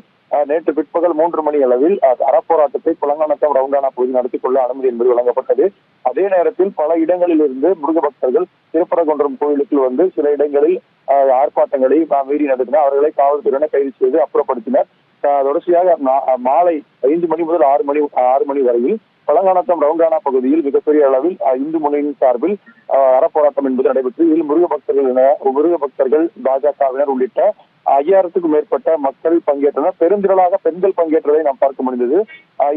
நேற்று பிற்பகல் மூன்று மணி அளவில் அறப்போராட்டத்தை குளங்கானத்தம் ரவுண்டானா பகுதி நடத்திக் கொள்ள அனுமதி என்பது வழங்கப்பட்டது. அதே நேரத்தில் பல இடங்களில் இருந்து முருக பக்தர்கள் திருப்பரங்குன்றம் கோயிலுக்கு வந்து சில இடங்களில் ஆர்ப்பாட்டங்களை மீறி நடத்தினர். அவர்களை காவல்துறையினர் கைது செய்து அப்புறப்படுத்தினர். தொடர்ச்சியாக மாலை ஐந்து மணி முதல் ஆறு மணி ஆறு மணி வரையில் பழங்கானத்தம் ரவுண்டானா பகுதியில் மிகப்பெரிய அளவில் இந்து முன்னணியின் சார்பில் அறப்போராட்டம் என்பது நடைபெற்று இதில் முருக பக்தர்கள் என முருக பக்தர்கள் பாஜகவினர் உள்ளிட்ட ஐயாயிரத்துக்கும் மேற்பட்ட மக்கள் பங்கேற்றனர். பெருந்திரளாக பெண்கள் பங்கேற்றதை நாம் பார்க்க முடிந்தது.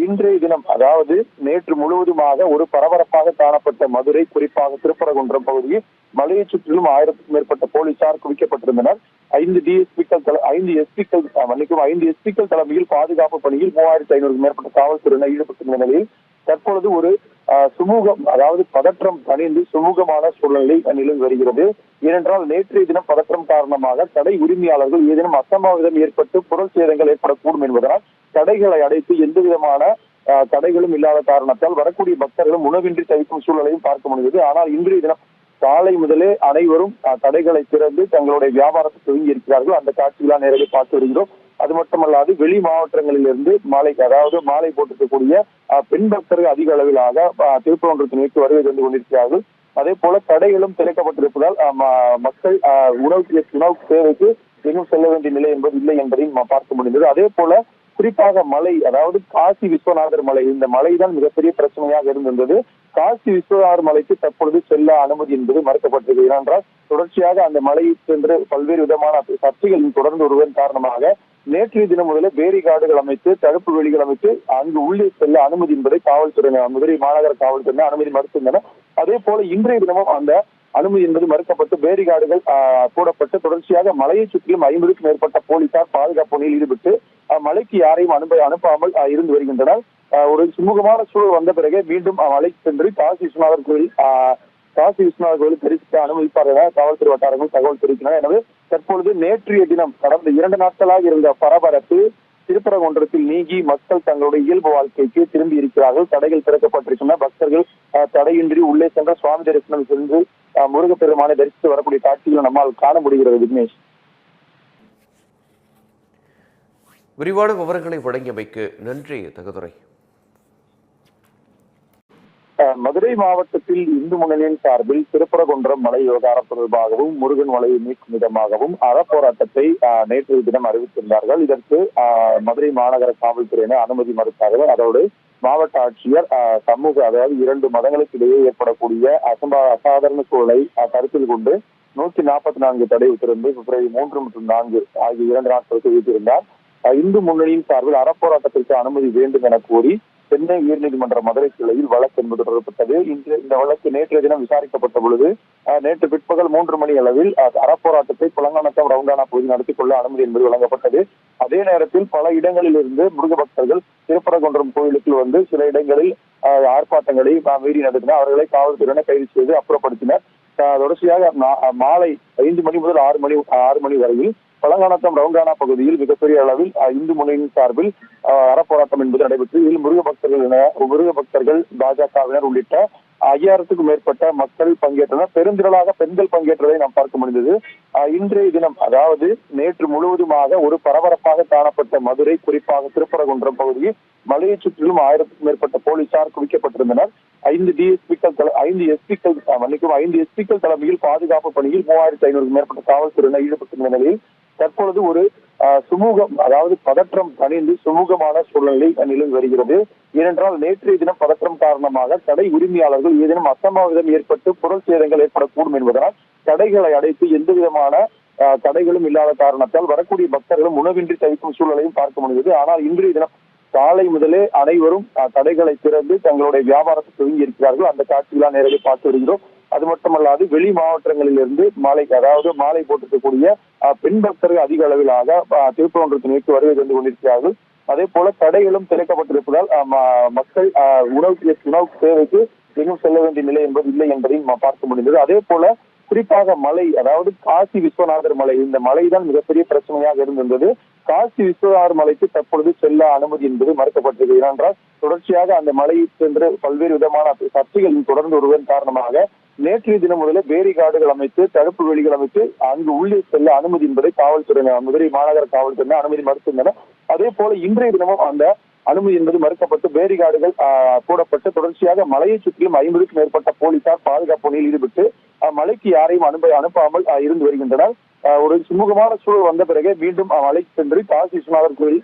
இன்றைய தினம் அதாவது நேற்று முழுவதுமாக ஒரு பரபரப்பாக காணப்பட்ட மதுரை குறிப்பாக திருப்பரங்குன்றம் பகுதியில் மலையை சுற்றிலும் ஆயிரத்துக்கும் மேற்பட்ட போலீசார் குவிக்கப்பட்டிருந்தனர். ஐந்து டிஎஸ்பிக்கள் ஐந்து எஸ்பிக்கள் மன்னிக்கும் ஐந்து எஸ்பிக்கள் தலைமையில் பாதுகாப்பு பணியில் மூவாயிரத்தி ஐநூறுக்கும் மேற்பட்ட காவல்துறையினர் ஈடுபட்டிருந்த நிலையில் தற்பொழுது ஒரு சுமூகம் அதாவது பதற்றம் தணிந்து சுமூகமான சூழ்நிலை நிலவி வருகிறது. ஏனென்றால் நேற்றைய தினம் பதற்றம் காரணமாக கடை உரிமையாளர்கள் ஏதேனும் அசம்பாவிதம் ஏற்பட்டு பொருள் சேதங்கள் ஏற்படக்கூடும் என்பதனால் கடைகளை அடைத்து எந்த விதமான தடைகளும் இல்லாத காரணத்தால் வரக்கூடிய பக்தர்களும் உணவின்றி தவிக்கும் சூழலையும் பார்க்க முடிந்தது. ஆனால் இன்றைய தினம் காலை முதலே அனைவரும் அஹ், கடைகளை திறந்து தங்களுடைய வியாபாரத்தை துவங்கி இருக்கிறார்கள். அந்த காட்சிகளாக நேரடி பார்த்து வருகிறோம். அது மட்டுமல்லாது வெளி மாவட்டங்களிலிருந்து மாலை அதாவது மாலை போட்டிருக்கக்கூடிய பெண் பக்தர்கள் அதிக அளவிலாக அஹ், நோக்கி வருகை தந்து கொண்டிருக்கிறார்கள். அதே போல கடைகளும் திறக்கப்பட்டிருப்பதால் மக்கள் உணவு உணவு தேவைக்கு எங்கும் செல்ல வேண்டிய நிலை என்பது இல்லை என்பதையும் நாம் பார்க்க முடிந்தது. அதே போல குறிப்பாக மலை அதாவது காசி விஸ்வநாதர் மலை இந்த மலைதான் மிகப்பெரிய பிரச்சனையாக இருந்திருந்தது. காசி விஸ்வநாதர் மலைக்கு தற்பொழுது செல்ல அனுமதி என்பது மறுக்கப்பட்டிருக்கிறது. ஏனென்றால் தொடர்ச்சியாக அந்த மலையை சென்று பல்வேறு விதமான சர்ச்சைகள் தொடர்ந்து வருவதன் காரணமாக நேற்றைய தினம் முதல்ல பேரிகார்டுகள் அமைத்து தடுப்பு வேலிகள் அமைத்து அங்கு உள்ளே செல்ல அனுமதி என்பதை காவல்துறையினர் மதுரை மாநகர காவல்துறையினர் அனுமதி மறுத்திருந்தனர் அதே போல இன்றைய தினமும் அந்த அனுமதி என்பது மறுக்கப்பட்டு பேரிகாடுகள் ஆஹ், போடப்பட்டு தொடர்ச்சியாக மலையை சுற்றிலும் ஐம்பதுக்கும் மேற்பட்ட போலீசார் பாதுகாப்பு பணியில் ஈடுபட்டு மலைக்கு யாரையும் அனுப்ப அனுப்பாமல் இருந்து வருகின்றனர். ஆஹ், ஒரு சுமூகமான சூழல் வந்த பிறகு மீண்டும் மலைக்கு சென்று காசி விஸ்வநாதர் கோயில் காசி விஸ்வநாத கோயில் தரிசிக்க அனுமதிப்பார் என காவல்துறை வட்டாரங்கள் தகவல் தெரிவிக்கின்றன. எனவே தற்பொழுது நேற்றைய தினம் கடந்த இரண்டு நாட்களாக இருந்த பரபரப்பு திருப்பரங்குன்றத்தில் நீங்கி மக்கள் தங்களுடைய இயல்பு வாழ்க்கைக்கு திரும்பி இருக்கிறார்கள். தடைகள் திறக்கப்பட்டிருக்கின்றன. பக்தர்கள் தடையின்றி உள்ளே சென்ற சுவாமி தரிசனம் சென்று முருகப்பெருமானை தரிசித்து வரக்கூடிய காட்சிகளை நம்மால் காண முடிகிறது விக்னேஷ். விரிவான விவரங்களை வழங்கியமைக்கு நன்றி தகதுரை. மதுரை மாவட்டத்தில் இந்து முன்னணியின் சார்பில் திருப்பரகுன்றம் மலை விவகாரம் தொடர்பாகவும் முருகன் மலையை மீட்கும் விதமாகவும் அறப்போராட்டத்தை நேற்று நேற்றைய தினம் அறிவித்திருந்தார்கள். இதற்கு மதுரை மாநகர காவல்துறையினர் அனுமதி மறுத்தார்கள். அதோடு மாவட்ட ஆட்சியர் சமூக அதாவது இரண்டு மதங்களுக்கு இடையே ஏற்படக்கூடிய அசம்பா அசாதாரண சூழலை கருத்தில் கொண்டு நூத்தி நாற்பத்தி நான்கு தடை உத்தரவு பிப்ரவரி மூன்று மற்றும் நான்கு ஆகிய இரண்டு நாட்களுக்கு விதித்திருந்தார். இந்து முன்னணியின் சார்பில் அறப்போராட்டத்திற்கு அனுமதி வேண்டும் என கோரி சென்னை உயர்நீதிமன்ற மதுரை கிளையில் வழக்கு என்பது தொடரப்பட்டது. இன்று இந்த வழக்கு நேற்றைய தினம் விசாரிக்கப்பட்ட பொழுது நேற்று பிற்பகல் மூன்று மணி அளவில் அறப்போராட்டத்தை புலங்கானத்தம் ரவுண்டானா பகுதி நடத்திக் கொள்ள அனுமதி என்பது வழங்கப்பட்டது. அதே நேரத்தில் பல இடங்களில் இருந்து முருக பக்தர்கள் திருப்பரங்குன்றம் கோயிலுக்குள் வந்து சில இடங்களில் ஆர்ப்பாட்டங்களை மீறி நடத்தினர். அவர்களை காவல்துறையினர் கைது செய்து அப்புறப்படுத்தினர். தொடர்ச்சியாக மாலை ஐந்து மணி முதல் ஆறு மணி ஆறு மணி வரையில் பழங்கானத்தம் ரவுண்டானா பகுதியில் மிகப்பெரிய அளவில் இந்து முன்னணியின் சார்பில் அறப்போராட்டம் என்பது நடைபெற்று இதில் முருக பக்தர்கள் என முருக பக்தர்கள் பாஜகவினர் உள்ளிட்ட ஐயாயிரத்துக்கும் மேற்பட்ட மக்கள் பங்கேற்றனர். பெருந்திரளாக பெண்கள் பங்கேற்றதை நாம் பார்க்க முடிந்தது. இன்றைய தினம் அதாவது நேற்று முழுவதுமாக ஒரு பரபரப்பாக காணப்பட்ட மதுரை குறிப்பாக திருப்பரங்குன்றம் பகுதியில் மலையை சுற்றிலும் ஆயிரத்துக்கும் மேற்பட்ட போலீசார் குவிக்கப்பட்டிருந்தனர். ஐந்து டிஎஸ்பிக்கள் ஐந்து எஸ்பிக்கள் மன்னிக்கும் ஐந்து எஸ்பிக்கள் தலைமையில் பாதுகாப்பு பணியில் மூவாயிரத்தி ஐநூறுக்கும் மேற்பட்ட காவல்துறையினர் ஈடுபட்டிருந்த நிலையில் தற்பொழுது ஒரு சுமூகம் அதாவது பதற்றம் தணிந்து சுமூகமான சூழ்நிலை நிலவி வருகிறது. ஏனென்றால் நேற்றைய தினம் பதற்றம் காரணமாக கடை உரிமையாளர்கள் ஏதேனும் அசம்பாவிதம் ஏற்பட்டு பொருள் சேதங்கள் ஏற்படக்கூடும் என்பதனால் கடைகளை அடைத்து எந்த விதமான தடைகளும் இல்லாத காரணத்தால் வரக்கூடிய பக்தர்களும் உணவின்றி தவிக்கும் சூழலையும் பார்க்க முடிந்தது. ஆனால் இன்றைய தினம் காலை முதலே அனைவரும் அஹ், கடைகளை திறந்து தங்களுடைய வியாபாரத்தை துவங்கி இருக்கிறார்கள். அந்த காட்சிகளாக நேரடி பார்த்து வருகிறோம். அது மட்டுமல்லாது வெளி மாவட்டங்களிலிருந்து மாலை அதாவது மாலை போட்டிருக்கக்கூடிய பெண் பக்தர்கள் அதிக அளவிலாக அஹ், நோக்கி வருகை தந்து கொண்டிருக்கிறார்கள். அதே போல கடைகளும் திறக்கப்பட்டிருப்பதால் மக்கள் உணவு உணவு தேவைக்கு எங்கும் செல்ல வேண்டிய நிலை என்பது இல்லை என்பதையும் நாம் பார்க்க முடிந்தது. அதே போல குறிப்பாக மலை அதாவது காசி விஸ்வநாதர் மலை இந்த மலைதான் மிகப்பெரிய பிரச்சனையாக இருந்திருந்தது. காசி விஸ்வநாதர் மலைக்கு தற்பொழுது செல்ல அனுமதி என்பது மறுக்கப்பட்டிருக்கிறது. ஏனென்றால் தொடர்ச்சியாக அந்த மலையை சென்று பல்வேறு விதமான சர்ச்சைகள் தொடர்ந்து வருவதன் காரணமாக நேற்றைய தினம் முதலே பேரிகார்டுகள் அமைத்து தடுப்பு வேலிகள் அமைத்து அங்கு உள்ளே செல்ல அனுமதி என்பதை காவல்துறையினர் மதுரை மாநகர காவல்துறையினர் அனுமதி மறுத்திருந்தனர். அதே போல இன்றைய தினமும் அந்த அனுமதி என்பது மறுக்கப்பட்டு பேரிகார்டுகள் ஆஹ், போடப்பட்டு தொடர்ச்சியாக மலையை சுற்றிலும் ஐம்பதுக்கும் மேற்பட்ட போலீசார் பாதுகாப்பு பணியில் ஈடுபட்டு மலைக்கு யாரையும் அனுப்ப அனுப்பாமல் இருந்து வருகின்றனர். ஒரு சுமூகமான சூழல் வந்த பிறகு மீண்டும் மலைக்கு சென்று காசி விஸ்வநாதர் கோயில்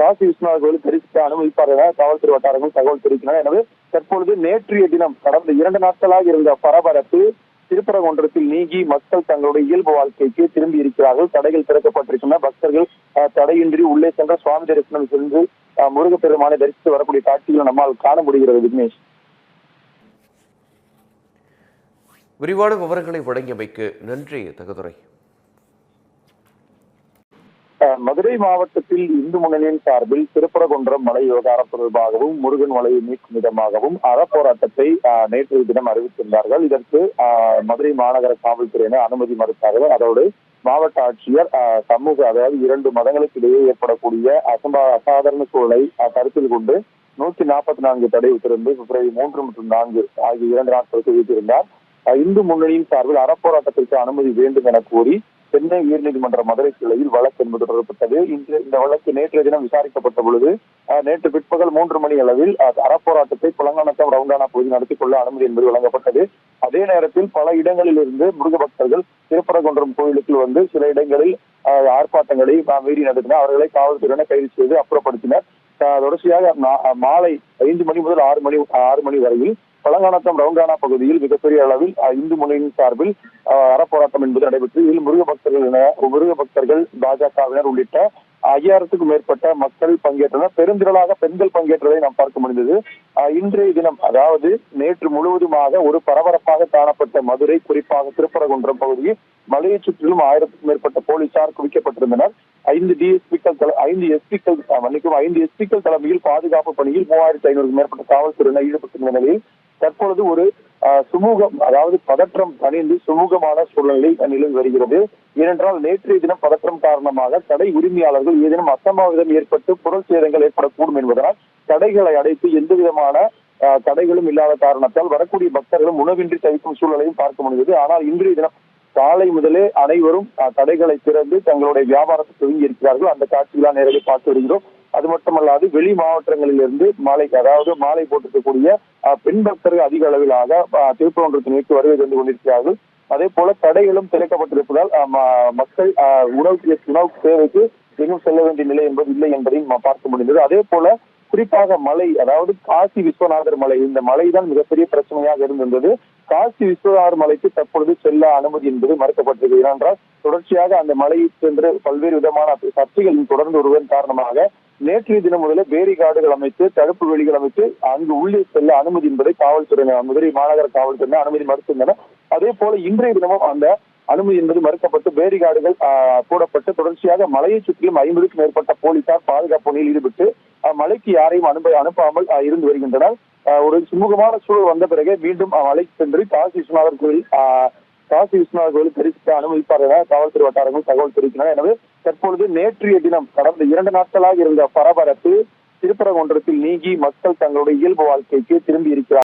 காசி விஸ்வநாத கோயில் தரிசிக்க அனுமதிப்பார் என காவல்துறை வட்டாரங்கள் தகவல் தெரிவிக்கின்றன. எனவே தற்பொழுது நேற்றைய தினம் கடந்த இரண்டு நாட்களாக இருந்த பரபரப்பு திருப்பரங்குன்றத்தில் நீங்கி மக்கள் தங்களுடைய இயல்பு வாழ்க்கைக்கு திரும்பி இருக்கிறார்கள். தடைகள் திறக்கப்பட்டிருக்கின்றன. பக்தர்கள் தடையின்றி உள்ளே சென்ற சுவாமி தரிசனம் சென்று முருகப்பெருமானை தரிசித்து வரக்கூடிய காட்சிகளை நம்மால் காண முடிகிறது விக்னேஷ். விரிவான விவரங்களை வழங்கியமைக்கு நன்றி தகுதுரை. மதுரை மாவட்டத்தில் இந்து முன்னணியின் சார்பில் திருப்பரகுன்றம் மலை விவகாரம் தொடர்பாகவும் முருகன் மலையை மீட்கும் விதமாகவும் அறப்போராட்டத்தை நேற்றைய தினம் அறிவித்திருந்தார்கள். இதற்கு மதுரை மாநகர காவல்துறையினர் அனுமதி மறுத்தார்கள். அதோடு மாவட்ட ஆட்சியர் சமூக அதாவது இரண்டு மதங்களுக்கு இடையே ஏற்படக்கூடிய அசம்பா அசாதாரண சூழலை கருத்தில் கொண்டு நூற்றி நாற்பத்தி நான்கு தடை உத்தரவு பிப்ரவரி மூன்று மற்றும் நான்கு ஆகிய இரண்டு நாட்களுக்கு விதித்திருந்தார். இந்து முன்னணியின் சார்பில் அறப்போராட்டத்திற்கு அனுமதி வேண்டும் என கூறி சென்னை உயர்நீதிமன்ற மதுரை கிளையில் வழக்கு என்பது தொடரப்பட்டது. இன்று இந்த வழக்கு நேற்றைய தினம் விசாரிக்கப்பட்ட பொழுது நேற்று பிற்பகல் மூன்று மணி அளவில் அறப்போராட்டத்தை குளங்கானத்தம் ரவுண்டானா பகுதி நடத்திக் கொள்ள அனுமதி என்பது வழங்கப்பட்டது. அதே நேரத்தில் பல இடங்களில் இருந்து முருக பக்தர்கள் திருப்பரங்குன்றம் கோயிலுக்குள் வந்து சில இடங்களில் அஹ், ஆர்ப்பாட்டங்களை மீறி நடத்தினர். அவர்களை காவல்துறையினர் கைது செய்து அப்புறப்படுத்தினர். தொடர்ச்சியாக மாலை ஐந்து மணி முதல் ஆறு மணி ஆறு மணி வரையில் பழங்கானத்தம் ரவுங்கானா பகுதியில் மிகப்பெரிய அளவில் இந்து முன்னணியின் சார்பில் அறப்போராட்டம் என்பது நடைபெற்று இதில் முருக பக்தர்கள் என முருக பக்தர்கள் பாஜகவினர் உள்ளிட்ட ஐயாயிரத்துக்கும் மேற்பட்ட மக்கள் பங்கேற்றனர். பெருந்திரளாக பெண்கள் பங்கேற்றதை நாம் பார்க்க முடிந்தது. இன்றைய தினம் அதாவது நேற்று முழுவதுமாக ஒரு பரபரப்பாக காணப்பட்ட மதுரை குறிப்பாக திருப்பரங்குன்றம் பகுதியில் மலையை சுற்றிலும் ஆயிரத்துக்கும் மேற்பட்ட போலீசார் குவிக்கப்பட்டிருந்தனர். ஐந்து டிஎஸ்பிக்கள் ஐந்து எஸ்பிக்கள் மன்னிக்கும் ஐந்து எஸ்பிக்கள் தலைமையில் பாதுகாப்பு பணியில் மூவாயிரத்தி ஐநூறுக்கும் மேற்பட்ட காவல்துறையினர் ஈடுபட்டிருந்த நிலையில் தற்பொழுது ஒரு சுமூகம் அதாவது பதற்றம் தணிந்து சுமூகமான சூழ்நிலை நிலவி வருகிறது. ஏனென்றால் நேற்றைய தினம் பதற்றம் காரணமாக கடை உரிமையாளர்கள் ஏதேனும் அசம்பாவிதம் ஏற்பட்டு பொருள் சேதங்கள் ஏற்படக்கூடும் என்பதனால் கடைகளை அடைத்து எந்த விதமான ஆஹ், தடைகளும் இல்லாத காரணத்தால் வரக்கூடிய பக்தர்களும் உணவின்றி தவிக்கும் சூழ்நிலையும் பார்க்க முடிந்தது. ஆனால் இன்றைய தினம் காலை முதலே அனைவரும் ஆஹ், கடைகளை திறந்து தங்களுடைய வியாபாரத்தை துவங்கி இருக்கிறார்கள். அந்த காட்சிகளாக நேரடி பார்த்து வருகிறோம். அது மட்டுமல்லாது வெளி மாவட்டங்களிலிருந்து மாலை அதாவது மாலை போட்டிருக்கக்கூடிய பெண் பக்தர்கள் அதிக அளவிலாக ஆஹ், நோக்கி வருகை தந்து கொண்டிருக்கிறார்கள். அதே போல கடைகளும் திறக்கப்பட்டிருப்பதால் மக்கள் உணவு உணவு தேவைக்கு எங்கும் செல்ல வேண்டிய நிலை என்பது இல்லை என்பதையும் பார்க்க முடிந்தது. அதே போல குறிப்பாக மலை அதாவது காசி விஸ்வநாதர் மலை இந்த மலை தான் மிகப்பெரிய பிரச்சனையாக இருந்திருந்தது. காசி விஸ்வநாதர் மலைக்கு தற்பொழுது செல்ல அனுமதி என்பது மறுக்கப்பட்டிருக்கிறது. ஏனென்றால் தொடர்ச்சியாக அந்த மலையை சென்று பல்வேறு விதமான சர்ச்சைகளின் தொடர்ந்து வருவதன் காரணமாக நேற்றைய தினம் முதலே பேரிகார்டுகள் அமைத்து தடுப்பு வெளிகள் அமைத்து அங்கு உள்ளே செல்ல அனுமதி என்பதை காவல்துறையினர் மதுரை மாநகர காவல்துறையினர் அனுமதி மறுத்திருந்தனர் அதே போல இன்றைய தினமும் அந்த அனுமதி என்பது மறுக்கப்பட்டு பேரிகார்டுகள் ஆஹ், போடப்பட்டு தொடர்ச்சியாக மலையை சுற்றிலும் ஐம்பதுக்கும் மேற்பட்ட போலீசார் பாதுகாப்பு பணியில் ஈடுபட்டு மலைக்கு யாரையும் அனுப்ப அனுப்பாமல் இருந்து வருகின்றனர். ஒரு சுமூகமான சூழல் வந்த பிறகு மீண்டும் மலைக்கு சென்று காசி விஸ்வநாதர் கோயில் காசி விஸ்வநாத கோயில் தரிசிக்க அனுமதிப்பார் என காவல்துறை வட்டாரங்கள் தகவல் தெரிவிக்கின்றன. எனவே தற்பொழுது நேற்றைய தினம் கடந்த இரண்டு நாட்களாக இருந்த பரபரப்பு திருப்பரங்குன்றத்தில் நீங்கி மக்கள் தங்களுடைய இயல்பு வாழ்க்கைக்கு திரும்பி இருக்கிறார்